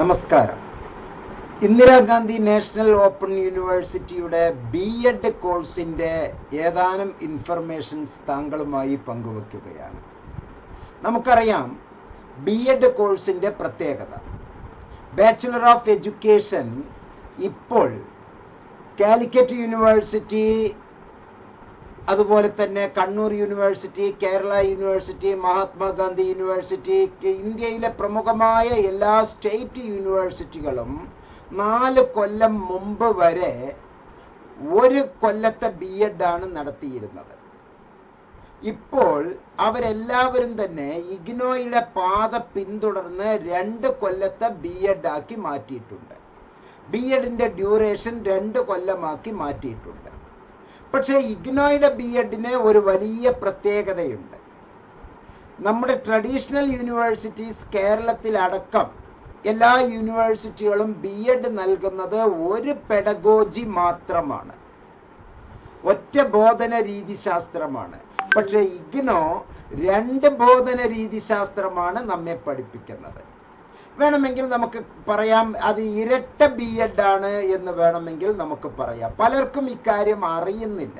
നമസ്കാരം. Indira Gandhi national open യൂണിവേഴ്സിറ്റിയുടെ B Ed കോഴ്സിന്റെ ഏതാനും ഇൻഫർമേഷൻസ് താങ്കളുമായി പങ്കുവയ്ക്കുകയാണ് നമുക്കറിയാം ബി എഡ് കോഴ്സിന്റെ പ്രത്യേകത. ബാച്ചുലർ ഓഫ് എഡ്യൂക്കേഷൻ ഇപ്പോൾ കാലിക്കറ്റ് യൂണിവേഴ്സിറ്റി അതുപോലെ തന്നെ Kannur university Kerala university Mahatma Gandhi university ഇന്ത്യയിലെ പ്രമുഖമായ എല്ലാ സ്റ്റേറ്റ് യൂണിവേഴ്സിറ്റികളും നാല് കൊല്ലം മുമ്പ് വരെ ഒരു കൊല്ലത്തെ ബി ആണ് നടത്തിയിരുന്നത്. ഇപ്പോൾ അവരെല്ലാവരും തന്നെ ഇഗ്നോയുടെ പാത പിന്തുടർന്ന് രണ്ട് കൊല്ലത്തെ ബി എഡ് ആക്കി മാറ്റിയിട്ടുണ്ട്. ബി എഡിന്റെ ഡ്യൂറേഷൻ രണ്ട് കൊല്ലമാക്കി മാറ്റിയിട്ടുണ്ട്. പക്ഷേ ഇഗ്നോയുടെ ബി എഡിന് ഒരു വലിയ പ്രത്യേകതയുണ്ട്. നമ്മുടെ ട്രഡീഷണൽ യൂണിവേഴ്സിറ്റീസ് കേരളത്തിലടക്കം എല്ലാ യൂണിവേഴ്സിറ്റികളും ബി എഡ് നൽകുന്നത് ഒരു പെഡഗോജി മാത്രമാണ്. ഒറ്റ ബോധന രീതിശാസ്ത്രമാണ് പക്ഷെ ഇഗ്നോ രണ്ട് ബോധന രീതിശാസ്ത്രമാണ് നമ്മെ പഠിപ്പിക്കുന്നത്. വേണമെങ്കിൽ നമുക്ക് പറയാം അത് ഇരട്ട ബി എഡ് ആണ് എന്ന് വേണമെങ്കിൽ നമുക്ക് പറയാം. പലർക്കും ഇക്കാര്യം അറിയുന്നില്ല.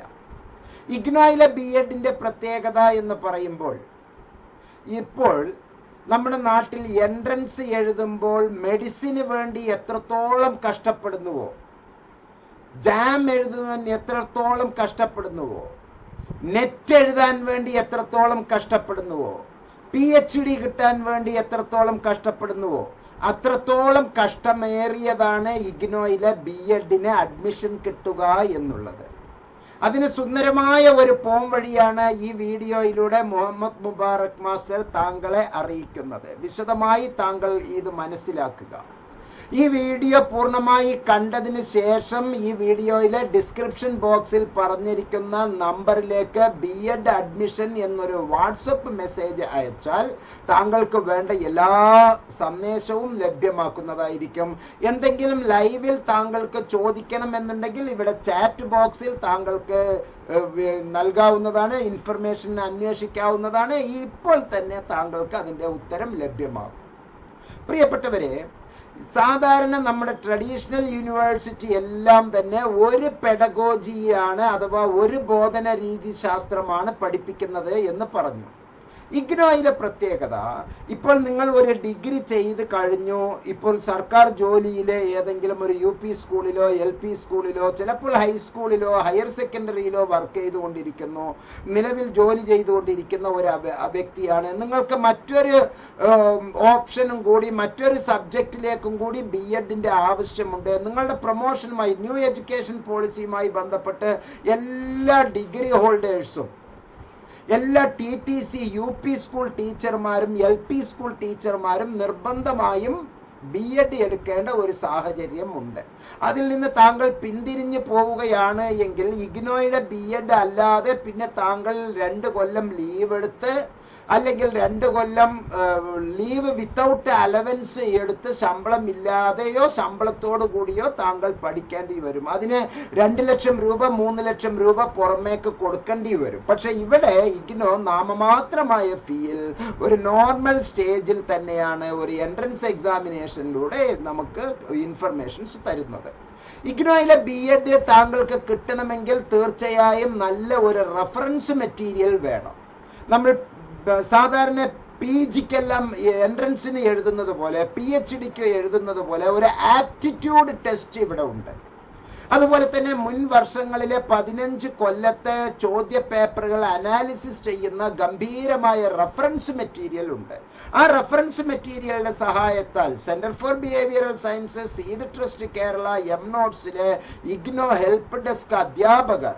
ഇഗ്നോയിലെ ബി എഡിന്റെ പ്രത്യേകത എന്ന് പറയുമ്പോൾ ഇപ്പോൾ നമ്മുടെ നാട്ടിൽ എൻട്രൻസ് എഴുതുമ്പോൾ മെഡിസിന് വേണ്ടി എത്രത്തോളം കഷ്ടപ്പെടുന്നുവോ ജാം എഴുതുന്നതിന് എത്രത്തോളം കഷ്ടപ്പെടുന്നുവോ നെറ്റ് എഴുതാൻ വേണ്ടി എത്രത്തോളം കഷ്ടപ്പെടുന്നുവോ പി എച്ച് ഡി കിട്ടാൻ വേണ്ടി എത്രത്തോളം കഷ്ടപ്പെടുന്നുവോ അത്രത്തോളം കഷ്ടമേറിയതാണ് ഇഗ്നോയിലെ ബി എഡിന് അഡ്മിഷൻ കിട്ടുക എന്നുള്ളത്. അതിന് സുന്ദരമായ ഒരു പോം വഴിയാണ് ഈ വീഡിയോയിലൂടെ മുഹമ്മദ് മുബാറക് മാസ്റ്റർ താങ്കളെ അറിയിക്കുന്നത്. വിശദമായി താങ്കൾ ഇത് മനസ്സിലാക്കുക. ഈ വീഡിയോ പൂർണമായി കണ്ടതിന് ശേഷം ഈ വീഡിയോയിലെ ഡിസ്ക്രിപ്ഷൻ ബോക്സിൽ പറഞ്ഞിരിക്കുന്ന നമ്പറിലേക്ക് ബി എഡ് അഡ്മിഷൻ എന്നൊരു വാട്സപ്പ് മെസ്സേജ് അയച്ചാൽ താങ്കൾക്ക് വേണ്ട എല്ലാ സന്ദേശവും ലഭ്യമാക്കുന്നതായിരിക്കും. എന്തെങ്കിലും ലൈവിൽ താങ്കൾക്ക് ചോദിക്കണമെന്നുണ്ടെങ്കിൽ ഇവിടെ ചാറ്റ് ബോക്സിൽ താങ്കൾക്ക് നൽകാവുന്നതാണ് ഇൻഫർമേഷൻ അന്വേഷിക്കാവുന്നതാണ്. ഇപ്പോൾ തന്നെ താങ്കൾക്ക് അതിന്റെ ഉത്തരം ലഭ്യമാകും. പ്രിയപ്പെട്ടവരെ സാധാരണ നമ്മുടെ ട്രഡീഷണൽ യൂണിവേഴ്സിറ്റി എല്ലാം തന്നെ ഒരു പെഡഗോജിയാണ് അഥവാ ഒരു ബോധന രീതി ശാസ്ത്രമാണ് പഠിപ്പിക്കുന്നത് എന്ന് പറഞ്ഞു. ഇഗ്നോയിലെ പ്രത്യേകത ഇപ്പോൾ നിങ്ങൾ ഒരു ഡിഗ്രി ചെയ്ത് കഴിഞ്ഞു ഇപ്പോൾ സർക്കാർ ജോലിയിലെ ഏതെങ്കിലും ഒരു യു പി സ്കൂളിലോ എൽ പി സ്കൂളിലോ ചിലപ്പോൾ ഹൈസ്കൂളിലോ ഹയർ സെക്കൻഡറിയിലോ വർക്ക് ചെയ്തുകൊണ്ടിരിക്കുന്നു നിലവിൽ ജോലി ചെയ്തുകൊണ്ടിരിക്കുന്ന ഒരു വ്യക്തിയാണ്. നിങ്ങൾക്ക് മറ്റൊരു ഓപ്ഷനും കൂടി മറ്റൊരു സബ്ജക്റ്റിലേക്കും കൂടി ബി എഡിന്റെ ആവശ്യമുണ്ട്. നിങ്ങളുടെ പ്രൊമോഷനുമായി ന്യൂ എഡ്യൂക്കേഷൻ പോളിസിയുമായി ബന്ധപ്പെട്ട് എല്ലാ ഡിഗ്രി ഹോൾഡേഴ്സും എല്ലാ T T C U P school ടീച്ചർമാരും L P school ടീച്ചർമാരും നിർബന്ധമായും ബി എഡ് എടുക്കേണ്ട ഒരു സാഹചര്യം ഉണ്ട് അതിൽ നിന്ന് താങ്കൾ പിന്തിരിഞ്ഞു പോവുകയാണ് എങ്കിൽ ഇഗ്നോയുടെ ബി എഡ് അല്ലാതെ പിന്നെ താങ്കൾ രണ്ട് കൊല്ലം ലീവ് എടുത്ത് അല്ലെങ്കിൽ രണ്ട് കൊല്ലം ലീവ് വിത്തൗട്ട് അലവൻസ് എടുത്ത് ശമ്പളം ഇല്ലാതെയോ ശമ്പളത്തോടു കൂടിയോ താങ്കൾ പഠിക്കേണ്ടി വരും. അതിന് രണ്ട് ലക്ഷം രൂപ മൂന്ന് ലക്ഷം രൂപ പുറമേക്ക് കൊടുക്കേണ്ടി വരും. പക്ഷെ ഇവിടെ ഇഗ്നോ നാമമാത്രമായ ഫീൽ ഒരു നോർമൽ സ്റ്റേജിൽ തന്നെയാണ്. ഒരു എൻട്രൻസ് എക്സാമിനേഷനിലൂടെ നമുക്ക് ഇൻഫർമേഷൻസ് തരുന്നത്. ഇഗ്നോയിലെ ബി എഡ് താങ്കൾക്ക് കിട്ടണമെങ്കിൽ തീർച്ചയായും നല്ല ഒരു റഫറൻസ് മെറ്റീരിയൽ വേണം. നമ്മൾ സാധാരണ പി ജിക്കെല്ലാം എൻട്രൻസിന് എഴുതുന്നത് പോലെ പി എച്ച് ഡിക്ക് എഴുതുന്നത് പോലെ ഒരു ആപ്റ്റിറ്റ്യൂഡ് ടെസ്റ്റ് ഇവിടെ ഉണ്ട്. അതുപോലെ തന്നെ മുൻ വർഷങ്ങളിലെ പതിനഞ്ച് കൊല്ലത്തെ ചോദ്യ പേപ്പറുകൾ അനാലിസിസ് ചെയ്യുന്ന ഗംഭീരമായ റഫറൻസ് മെറ്റീരിയൽ ഉണ്ട്. ആ റഫറൻസ് മെറ്റീരിയലിന്റെ സഹായത്താൽ centre for behavioural sciences seed trust Kerala M നോട്ട്സിലെ IGNOU help desk അധ്യാപകർ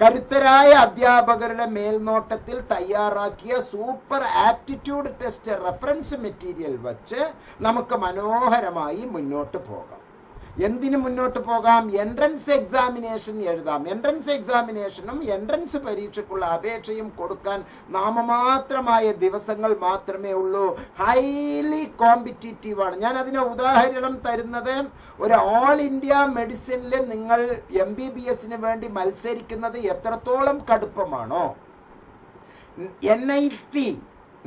കരുത്തരായ അധ്യാപകരുടെ മേൽനോട്ടത്തിൽ തയ്യാറാക്കിയ super aptitude test reference material വച്ച് നമുക്ക് മനോഹരമായി മുന്നോട്ട് പോകാം. എന്തിനു മുന്നോട്ട് പോകാം? എൻട്രൻസ് എക്സാമിനേഷൻ എഴുതാം. എൻട്രൻസ് എക്സാമിനേഷനും എൻട്രൻസ് പരീക്ഷയ്ക്കുള്ള അപേക്ഷയും കൊടുക്കാൻ നാമമാത്രമായ ദിവസങ്ങൾ മാത്രമേ ഉള്ളൂ. ഹൈലി കോമ്പറ്റീറ്റീവ് ആണ്. ഞാൻ അതിന് ഉദാഹരണം തരുന്നത് ഒരു ഓൾ ഇന്ത്യ മെഡിസിനിൽ നിങ്ങൾ എം ബി ബി എസിന് വേണ്ടി മത്സരിക്കുന്നത് എത്രത്തോളം കടുപ്പമാണോ? N I T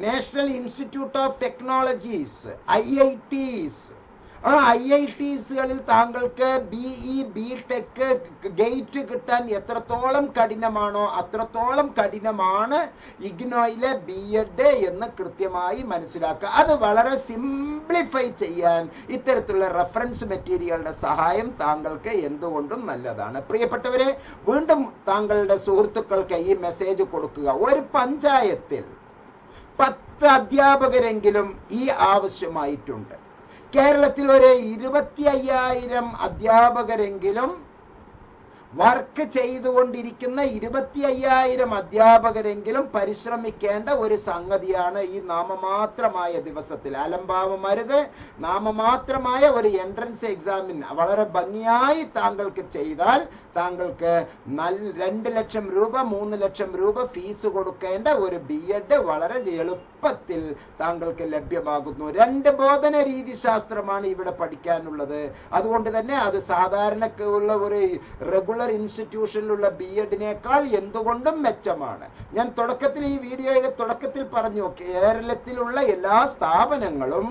national institute of technologies I I Ts ആ ഐ ഐ ടിസുകളിൽ താങ്കൾക്ക് B E B tech GATE കിട്ടാൻ എത്രത്തോളം കഠിനമാണോ അത്രത്തോളം കഠിനമാണ് ഇഗ്നോയിലെ ബി എഡ് എന്ന് കൃത്യമായി മനസ്സിലാക്കുക. അത് വളരെ സിംപ്ലിഫൈ ചെയ്യാൻ ഇത്തരത്തിലുള്ള റെഫറൻസ് മെറ്റീരിയലുടെ സഹായം താങ്കൾക്ക് എന്തുകൊണ്ടും നല്ലതാണ്. പ്രിയപ്പെട്ടവരെ വീണ്ടും താങ്കളുടെ സുഹൃത്തുക്കൾക്ക് ഈ മെസ്സേജ് കൊടുക്കുക. ഒരു പഞ്ചായത്തിൽ പത്ത് അധ്യാപകരെങ്കിലും ഈ ആവശ്യമായിട്ടുണ്ട്. കേരളത്തിൽ ഒരു ഇരുപത്തി അയ്യായിരം അധ്യാപകരെങ്കിലും വർക്ക് ചെയ്തുകൊണ്ടിരിക്കുന്ന ഇരുപത്തി അയ്യായിരം അധ്യാപകരെങ്കിലും പരിശ്രമിക്കേണ്ട ഒരു സംഗതിയാണ് ഈ നാമമാത്രമായ ദിവസത്തിൽ. അലംഭാവം അരുത് നാമമാത്രമായ ഒരു എൻട്രൻസ് എക്സാമിന് വളരെ ഭംഗിയായി താങ്കൾക്ക് ചെയ്താൽ താങ്കൾക്ക് നല്ല രണ്ട് ലക്ഷം രൂപ മൂന്ന് ലക്ഷം രൂപ ഫീസ് കൊടുക്കേണ്ട ഒരു ബി എഡ് വളരെ എളുപ്പത്തിൽ താങ്കൾക്ക് ലഭ്യമാകുന്നു. രണ്ട് ബോധന രീതി ശാസ്ത്രമാണ് ഇവിടെ പഠിക്കാനുള്ളത്. അതുകൊണ്ട് തന്നെ അത് സാധാരണക്കുള്ള ഒരു റെഗുലർ ഇൻസ്റ്റിറ്റ്യൂഷനിലുള്ള ബി എഡിനേക്കാൾ എന്തുകൊണ്ടും മെച്ചമാണ്. ഞാൻ തുടക്കത്തിൽ ഈ വീഡിയോയുടെ തുടക്കത്തിൽ പറഞ്ഞു കേരളത്തിലുള്ള എല്ലാ സ്ഥാപനങ്ങളും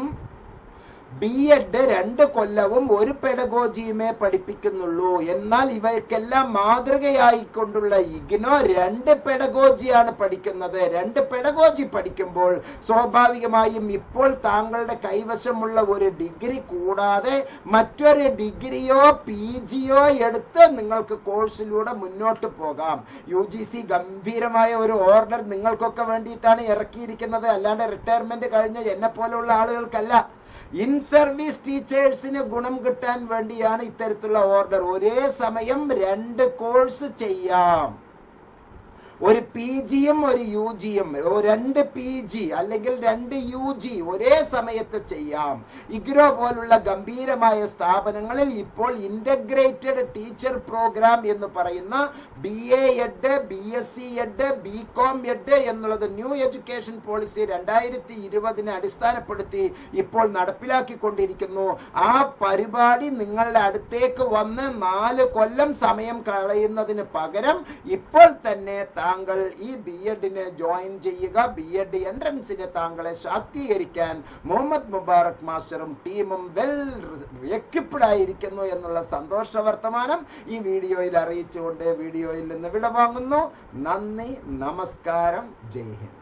ബി എഡ് രണ്ട് കൊല്ലവും ഒരു പെഡഗോജിയുമേ പഠിപ്പിക്കുന്നുള്ളൂ. എന്നാൽ ഇവയ്ക്കെല്ലാം മാതൃകയായിക്കൊണ്ടുള്ള ഇഗ്നോ രണ്ട് പെഡഗോജിയാണ് പഠിക്കുന്നത്. രണ്ട് പെഡഗോജി പഠിക്കുമ്പോൾ സ്വാഭാവികമായും ഇപ്പോൾ താങ്കളുടെ കൈവശമുള്ള ഒരു ഡിഗ്രി കൂടാതെ മറ്റൊരു ഡിഗ്രിയോ പി ജിയോ എടുത്ത് നിങ്ങൾക്ക് കോഴ്സിലൂടെ മുന്നോട്ട് പോകാം. യു ജി സി ഗംഭീരമായ ഒരു ഓർഡർ നിങ്ങൾക്കൊക്കെ വേണ്ടിയിട്ടാണ് ഇറക്കിയിരിക്കുന്നത്. അല്ലാണ്ട് റിട്ടയർമെന്റ് കഴിഞ്ഞ എന്നെ പോലെയുള്ള ആളുകൾക്കല്ല. ഇൻ സർവീസ് ടീച്ചേഴ്സിന് ഗുണം കിട്ടാൻ വേണ്ടിയാണ് ഇത്തരത്തിലുള്ള ഓർഡർ. ഒരേ സമയം രണ്ട് കോഴ്സ് ചെയ്യാം. ഒരു പി ജിയും ഒരു യു ജിയും രണ്ട് പി ജി അല്ലെങ്കിൽ രണ്ട് യു ജി ഒരേ സമയത്ത് ചെയ്യാം. ഇഗ്രോ പോലുള്ള ഗംഭീരമായ സ്ഥാപനങ്ങളിൽ ഇപ്പോൾ ഇന്റഗ്രേറ്റഡ് ടീച്ചർ പ്രോഗ്രാം എന്ന് പറയുന്ന B A Ed B S C Ed B com Ed എന്നുള്ളത് ന്യൂ എഡ്യൂക്കേഷൻ പോളിസി രണ്ടായിരത്തി ഇരുപതിനെ അടിസ്ഥാനപ്പെടുത്തി ഇപ്പോൾ നടപ്പിലാക്കിക്കൊണ്ടിരിക്കുന്നു. ആ പരിപാടി നിങ്ങളുടെ അടുത്തേക്ക് വന്ന് നാല് കൊല്ലം സമയം കളയുന്നതിന് പകരം ഇപ്പോൾ തന്നെ താങ്കൾ ഈ ബി എഡിന് ജോയിൻ ചെയ്യുക ബി എഡ് എൻട്രൻസിന് താങ്കളെ ശാക്തീകരിക്കാൻ മുഹമ്മദ് മുബാറക് മാസ്റ്ററും ടീമും വെൽ എക്യുപ്ഡ് ആയിരിക്കുന്നു എന്നുള്ള സന്തോഷ വർത്തമാനം ഈ വീഡിയോയിൽ അറിയിച്ചുകൊണ്ട് വീഡിയോയിൽ നിന്ന് വിടവാങ്ങുന്നു. നന്ദി നമസ്കാരം ജയ് ഹിന്ദ്.